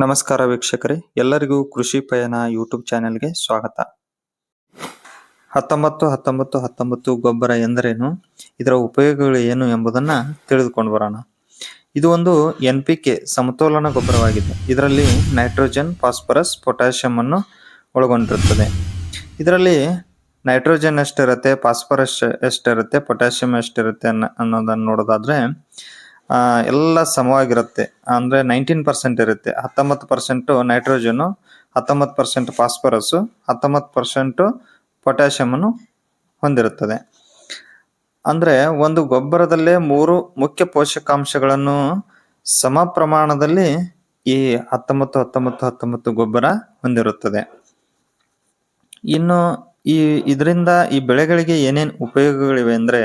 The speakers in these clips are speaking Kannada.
ನಮಸ್ಕಾರ ವೀಕ್ಷಕರೇ, ಎಲ್ಲರಿಗೂ ಕೃಷಿ ಪಯಣ ಯೂಟ್ಯೂಬ್ ಚಾನೆಲ್ಗೆ ಸ್ವಾಗತ. ಹತ್ತೊಂಬತ್ತು ಹತ್ತೊಂಬತ್ತು ಹತ್ತೊಂಬತ್ತು ಗೊಬ್ಬರ ಎಂದರೇನು, ಇದರ ಉಪಯೋಗಗಳು ಏನು ಎಂಬುದನ್ನ ತಿಳಿದುಕೊಂಡು ಬರೋಣ. ಇದು ಒಂದು ಎನ್ ಪಿ ಕೆ ಸಮತೋಲನ ಗೊಬ್ಬರವಾಗಿದೆ. ಇದರಲ್ಲಿ ನೈಟ್ರೋಜನ್, ಫಾಸ್ಫರಸ್, ಪೊಟ್ಯಾಷಿಯಂ ಅನ್ನು ಒಳಗೊಂಡಿರುತ್ತದೆ. ಇದರಲ್ಲಿ ನೈಟ್ರೋಜನ್ ಎಷ್ಟಿರುತ್ತೆ, ಫಾಸ್ಫರಸ್ ಎಷ್ಟಿರುತ್ತೆ, ಪೊಟ್ಯಾಷಿಯಂ ಎಷ್ಟಿರುತ್ತೆ ಅನ್ನೋದನ್ನು ನೋಡೋದಾದ್ರೆ ಎಲ್ಲ ಸಮವಾಗಿರುತ್ತೆ. ಅಂದ್ರೆ ನೈನ್ಟೀನ್ ಪರ್ಸೆಂಟ್ ಇರುತ್ತೆ. ಹತ್ತೊಂಬತ್ತು ಪರ್ಸೆಂಟು ನೈಟ್ರೋಜನು ಹತ್ತೊಂಬತ್ತು ಪರ್ಸೆಂಟ್ ಫಾಸ್ಫರಸ್ ಹತ್ತೊಂಬತ್ತು ಪರ್ಸೆಂಟು ಪೊಟ್ಯಾಷಿಯಂ ಹೊಂದಿರುತ್ತದೆ. ಅಂದ್ರೆ ಒಂದು ಗೊಬ್ಬರದಲ್ಲೇ ಮೂರು ಮುಖ್ಯ ಪೋಷಕಾಂಶಗಳನ್ನು ಸಮ ಪ್ರಮಾಣದಲ್ಲಿ ಈ ಹತ್ತೊಂಬತ್ತು ಹತ್ತೊಂಬತ್ತು ಹತ್ತೊಂಬತ್ತು ಗೊಬ್ಬರ ಹೊಂದಿರುತ್ತದೆ. ಇನ್ನು ಈ ಇದರಿಂದ ಈ ಬೆಳೆಗಳಿಗೆ ಏನೇನು ಉಪಯೋಗಗಳಿವೆ ಅಂದ್ರೆ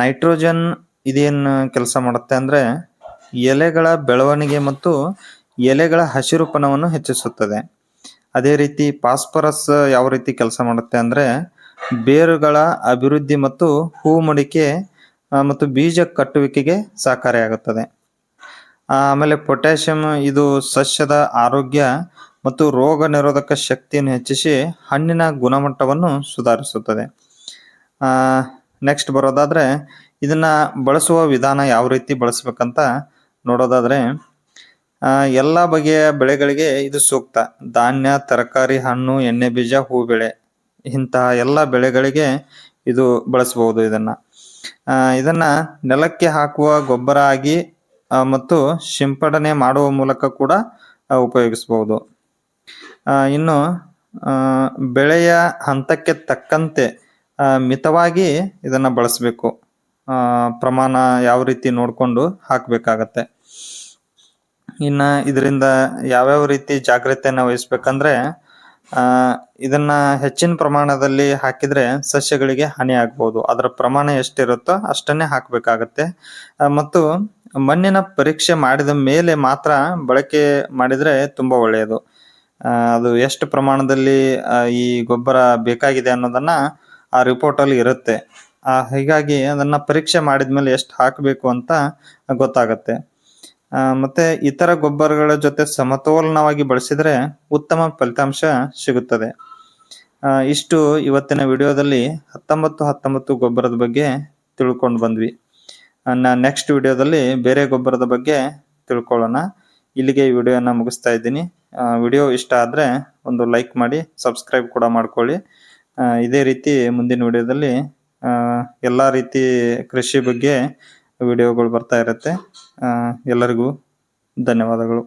ನೈಟ್ರೋಜನ್ ಇದೇನು ಕೆಲಸ ಮಾಡುತ್ತೆ ಅಂದ್ರೆ ಎಲೆಗಳ ಬೆಳವಣಿಗೆ ಮತ್ತು ಎಲೆಗಳ ಹಸಿರುಪನವನ್ನು ಹೆಚ್ಚಿಸುತ್ತದೆ. ಅದೇ ರೀತಿ ಫಾಸ್ಫರಸ್ ಯಾವ ರೀತಿ ಕೆಲಸ ಮಾಡುತ್ತೆ ಅಂದ್ರೆ ಬೇರುಗಳ ಅಭಿವೃದ್ಧಿ ಮತ್ತು ಹೂ ಮಡಿಕೆ ಮತ್ತು ಬೀಜ ಕಟ್ಟುವಿಕೆಗೆ ಸಹಕಾರಿಯಾಗುತ್ತದೆ. ಆಮೇಲೆ ಪೊಟ್ಯಾಷಿಯಂ, ಇದು ಸಸ್ಯದ ಆರೋಗ್ಯ ಮತ್ತು ರೋಗ ನಿರೋಧಕ ಶಕ್ತಿಯನ್ನು ಹೆಚ್ಚಿಸಿ ಹಣ್ಣಿನ ಗುಣಮಟ್ಟವನ್ನು ಸುಧಾರಿಸುತ್ತದೆ. ನೆಕ್ಸ್ಟ್ ಬರೋದಾದ್ರೆ, ಇದನ್ನು ಬಳಸುವ ವಿಧಾನ ಯಾವ ರೀತಿ ಬಳಸ್ಬೇಕಂತ ನೋಡೋದಾದರೆ ಎಲ್ಲ ಬಗೆಯ ಬೆಳೆಗಳಿಗೆ ಇದು ಸೂಕ್ತ. ಧಾನ್ಯ, ತರಕಾರಿ, ಹಣ್ಣು, ಎಣ್ಣೆ, ಬೀಜ ಹೂ ಬೆಳೆ ಇಂತಹ ಎಲ್ಲ ಬೆಳೆಗಳಿಗೆ ಇದು ಬಳಸಬಹುದು ಇದನ್ನು. ಇದನ್ನು ನೆಲಕ್ಕೆ ಹಾಕುವ ಗೊಬ್ಬರ ಆಗಿ ಮತ್ತು ಸಿಂಪಡಣೆ ಮಾಡುವ ಮೂಲಕ ಕೂಡ ಉಪಯೋಗಿಸಬಹುದು ಇನ್ನು ಬೆಳೆಯ ಹಂತಕ್ಕೆ ತಕ್ಕಂತೆ ಮಿತವಾಗಿ ಇದನ್ನ ಬಳಸಬೇಕು. ಪ್ರಮಾಣ ಯಾವ ರೀತಿ ನೋಡಿಕೊಂಡು ಹಾಕಬೇಕಾಗತ್ತೆ. ಇನ್ನ ಇದರಿಂದ ಯಾವ್ಯಾವ ರೀತಿ ಜಾಗ್ರತೆಯನ್ನು ವಹಿಸ್ಬೇಕಂದ್ರೆ ಇದನ್ನು ಹೆಚ್ಚಿನ ಪ್ರಮಾಣದಲ್ಲಿ ಹಾಕಿದ್ರೆ ಸಸ್ಯಗಳಿಗೆ ಹಾನಿ ಆಗ್ಬೋದು. ಅದರ ಪ್ರಮಾಣ ಎಷ್ಟಿರುತ್ತೋ ಅಷ್ಟನ್ನೇ ಹಾಕಬೇಕಾಗತ್ತೆ. ಮತ್ತು ಮಣ್ಣಿನ ಪರೀಕ್ಷೆ ಮಾಡಿದ ಮೇಲೆ ಮಾತ್ರ ಬಳಕೆ ಮಾಡಿದರೆ ತುಂಬ ಒಳ್ಳೆಯದು. ಅದು ಎಷ್ಟು ಪ್ರಮಾಣದಲ್ಲಿ ಈ ಗೊಬ್ಬರ ಬೇಕಾಗಿದೆ ಅನ್ನೋದನ್ನ ಆ ರಿಪೋರ್ಟ್ ಅಲ್ಲಿ ಇರುತ್ತೆ. ಹೀಗಾಗಿ ಅದನ್ನ ಪರೀಕ್ಷೆ ಮಾಡಿದ್ಮೇಲೆ ಎಷ್ಟು ಹಾಕಬೇಕು ಅಂತ ಗೊತ್ತಾಗುತ್ತೆ. ಮತ್ತು ಇತರ ಗೊಬ್ಬರಗಳ ಜೊತೆ ಸಮತೋಲನವಾಗಿ ಬಳಸಿದರೆ ಉತ್ತಮ ಫಲಿತಾಂಶ ಸಿಗುತ್ತದೆ. ಇಷ್ಟು ಇವತ್ತಿನ ವಿಡಿಯೋದಲ್ಲಿ ಹತ್ತೊಂಬತ್ತು ಹತ್ತೊಂಬತ್ತು ಗೊಬ್ಬರದ ಬಗ್ಗೆ ತಿಳ್ಕೊಂಡು ಬಂದ್ವಿ. ನಾ ನೆಕ್ಸ್ಟ್ ವಿಡಿಯೋದಲ್ಲಿ ಬೇರೆ ಗೊಬ್ಬರದ ಬಗ್ಗೆ ತಿಳ್ಕೊಳ್ಳೋಣ. ಇಲ್ಲಿಗೆ ಈ ವಿಡಿಯೋನ ಮುಗಿಸ್ತಾ ಇದ್ದೀನಿ. ವಿಡಿಯೋ ಇಷ್ಟ ಆದರೆ ಒಂದು ಲೈಕ್ ಮಾಡಿ ಸಬ್ಸ್ಕ್ರೈಬ್ ಕೂಡ ಮಾಡ್ಕೊಳ್ಳಿ. ಆ, ಇದೇ ರೀತಿ ಮುಂದಿನ ವಿಡಿಯೋದಲ್ಲಿ ಆ, ಎಲ್ಲಾ ರೀತಿ ಕೃಷಿ ಬಗ್ಗೆ ವಿಡಿಯೋಗಳು ಬರ್ತಾ ಇರುತ್ತೆ. ಎಲ್ಲರಿಗೂ ಧನ್ಯವಾದಗಳು.